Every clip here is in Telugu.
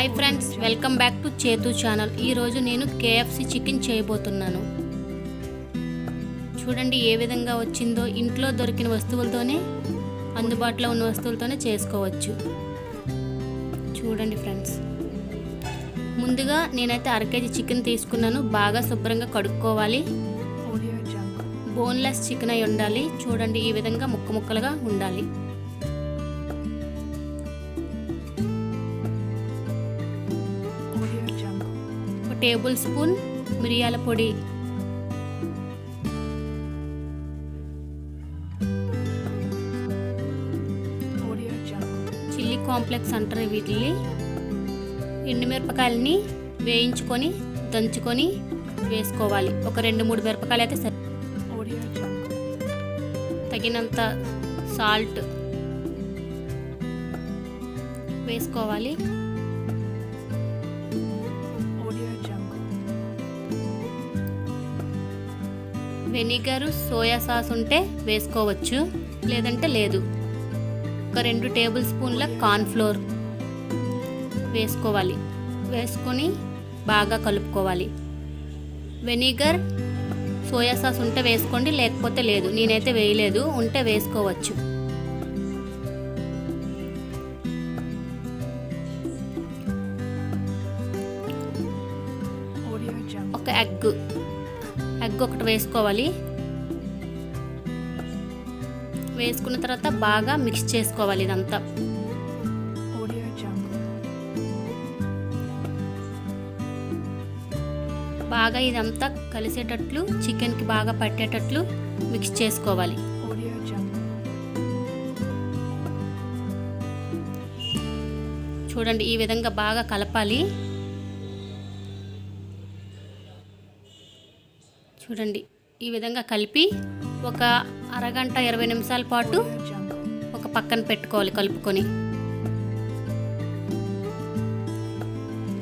Hi friends welcome back to చేతు ఛానల్. ఈరోజు నేను కేఎఫ్సి చికెన్ చేయబోతున్నాను. చూడండి ఏ విధంగా వచ్చిందో. ఇంట్లో దొరికిన వస్తువులతోనే అందుబాటులో ఉన్న వస్తువులతోనే చేసుకోవచ్చు. చూడండి ఫ్రెండ్స్. ముందుగా నేనైతే అర కేజీ చికెన్ తీసుకున్నాను. బాగా శుభ్రంగా కడుక్కోవాలి. బోన్లెస్ చికెన్ అయి ఉండాలి. చూడండి ఈ విధంగా ముక్క ముక్కలుగా ఉండాలి. టేబుల్ స్పూన్ మిరియాల పొడి. చిల్లీ కాంప్లెక్స్ అంటారు వీటిని. ఎండుమిరపకాయలని వేయించుకొని దంచుకొని వేసుకోవాలి. ఒక రెండు మూడు మిరపకాయలు అయితే సరి తగినంత సాల్ట్ వేసుకోవాలి. వెనిగర్ సోయా సాస్ ఉంటే వేసుకోవచ్చు లేదంటే లేదు. ఒక రెండు టేబుల్ స్పూన్ల కార్న్ఫ్లోర్ వేసుకోవాలి. వేసుకొని బాగా కలుపుకోవాలి. వెనిగర్ సోయా సాస్ ఉంటే వేసుకోండి లేకపోతే లేదు. నేనైతే వేయలేదు ఉంటే వేసుకోవచ్చు. ఒక ఎగ్ ఎగ్ ఒకటి వేసుకోవాలి వేసుకున్న తర్వాత బాగా మిక్స్ చేసుకోవాలి ఇదంతా. బాగా ఇదంతా కలిసేటట్లు చికెన్కి బాగా పట్టేటట్లు మిక్స్ చేసుకోవాలి. చూడండి ఈ విధంగా బాగా కలపాలి చూడండి. ఈ విధంగా కలిపి ఒక అరగంట ఇరవై నిమిషాల పాటు ఒక పక్కన పెట్టుకోవాలి కలుపుకొని.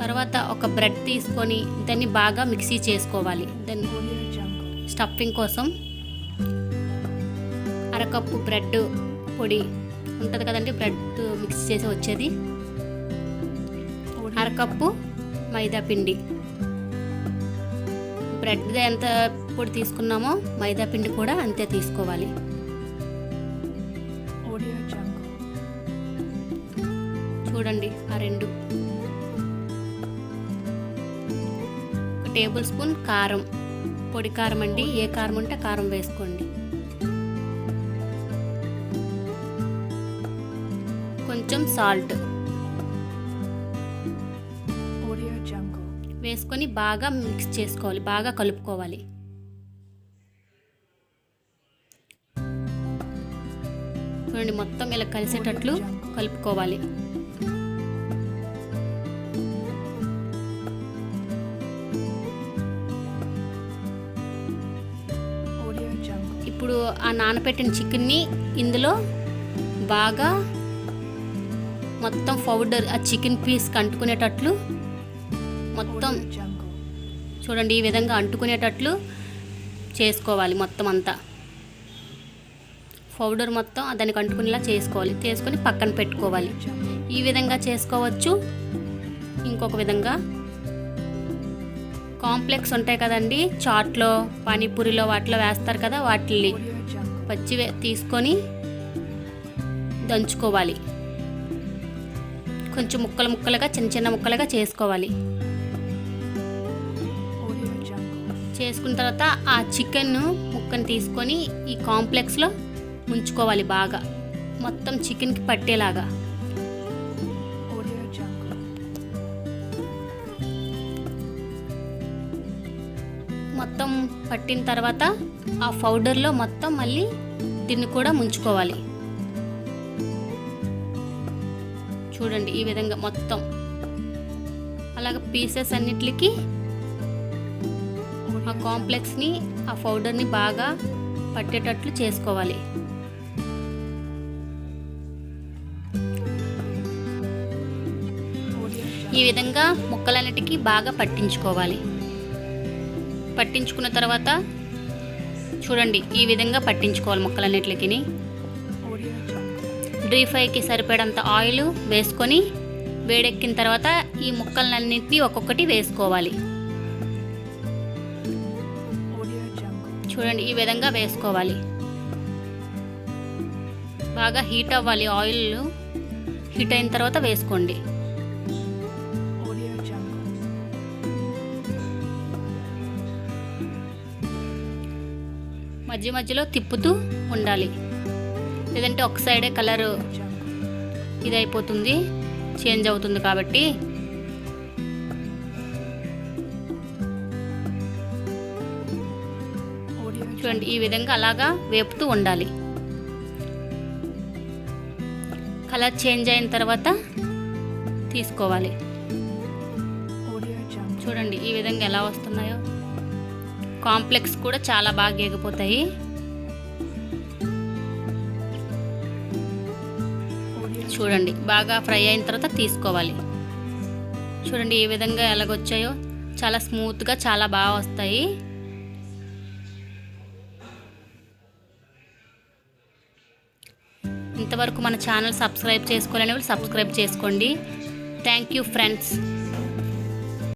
తర్వాత ఒక బ్రెడ్ తీసుకొని దాన్ని బాగా మిక్సీ చేసుకోవాలి. దాన్ని స్టఫింగ్ కోసం అరకప్పు బ్రెడ్ పొడి ఉంటుంది కదండి బ్రెడ్ మిక్స్ చేసి వచ్చేది. అరకప్పు మైదా పిండి. బ్రెడ్ ఎంత పొడి తీసుకున్నామో మైదా పిండి కూడా అంతే తీసుకోవాలి. చూడండి ఆ రెండు. ఒక టేబుల్ స్పూన్ కారం. పొడి కారం అండి. ఏ కారం ఉంటే కారం వేసుకోండి. కొంచెం సాల్ట్. వేసుకొని బాగా మిక్స్ చేసుకోవాలి బాగా కలుపుకోవాలి. చూడండి మొత్తం ఇలా కలిసేటట్లు కలుపుకోవాలి. ఇప్పుడు ఆ నానబెట్టిన చికెన్ని ఇందులో బాగా మొత్తం పౌడర్ ఆ చికెన్ పీస్కి అంటుకునేటట్లు మొత్తం చూడండి ఈ విధంగా అంటుకునేటట్లు చేసుకోవాలి మొత్తం అంతా. పౌడర్ మొత్తం దానికి అంటుకునేలా చేసుకోవాలి. చేసుకొని పక్కన పెట్టుకోవాలి. ఈ విధంగా చేసుకోవచ్చు. ఇంకొక విధంగా కాంప్లెక్స్ ఉంటాయి కదండి చాట్లో పానీపూరిలో వాటిలో వేస్తారు కదా వాటిని పచ్చి తీసుకొని దంచుకోవాలి. కొంచెం ముక్కలు ముక్కలుగా చిన్న చిన్న ముక్కలుగా చేసుకోవాలి. చేసుకున్న తర్వాత ఆ చికెన్ ముక్కను తీసుకొని ఈ కాంప్లెక్స్లో ముంచుకోవాలి బాగా. మొత్తం చికెన్కి పట్టేలాగా. మొత్తం పట్టిన తర్వాత ఆ పౌడర్లో మొత్తం మళ్ళీ దీన్ని కూడా ముంచుకోవాలి. చూడండి ఈ విధంగా మొత్తం. అలాగ పీసెస్ అన్నిటికి ఆ కాంప్లెక్స్ని ఆ పౌడర్ని బాగా పట్టేటట్లు చేసుకోవాలి. ఈ విధంగా ముక్కలన్నిటికీ బాగా పట్టించుకోవాలి. పట్టించుకున్న తర్వాత చూడండి ఈ విధంగా పట్టించుకోవాలి ముక్కలన్నిటికి డ్రీ ఫ్రైకి సరిపడంత ఆయిల్ వేసుకొని వేడెక్కిన తర్వాత ఈ ముక్కలన్నింటినీ ఒక్కొక్కటి వేసుకోవాలి. చూడండి ఈ విధంగా వేసుకోవాలి. బాగా హీట్ అవ్వాలి ఆయిల్ హీట్ అయిన తర్వాత వేసుకోండి. మధ్య మధ్యలో తిప్పుతూ ఉండాలి. లేదంటే ఒక సైడే కలర్ ఇదైపోతుంది ఇది అయిపోతుంది చేంజ్ అవుతుంది కాబట్టి చూడండి ఈ విధంగా అలాగా వేపుతూ ఉండాలి. కలర్ చేంజ్ అయిన తర్వాత తీసుకోవాలి. చూడండి ఈ విధంగా ఎలా వస్తున్నాయో. కాంప్లెక్స్ కూడా చాలా బాగా ఎగిపోతాయి చూడండి బాగా ఫ్రై అయిన తర్వాత తీసుకోవాలి. చూడండి ఈ విధంగా ఎలాగొచ్చాయో. చాలా స్మూత్గా చాలా బాగా వస్తాయి. ఇంతవరకు మన ఛానల్ సబ్స్క్రైబ్ చేసుకోలేని వాళ్ళు సబ్స్క్రైబ్ చేసుకోండి. Thank you friends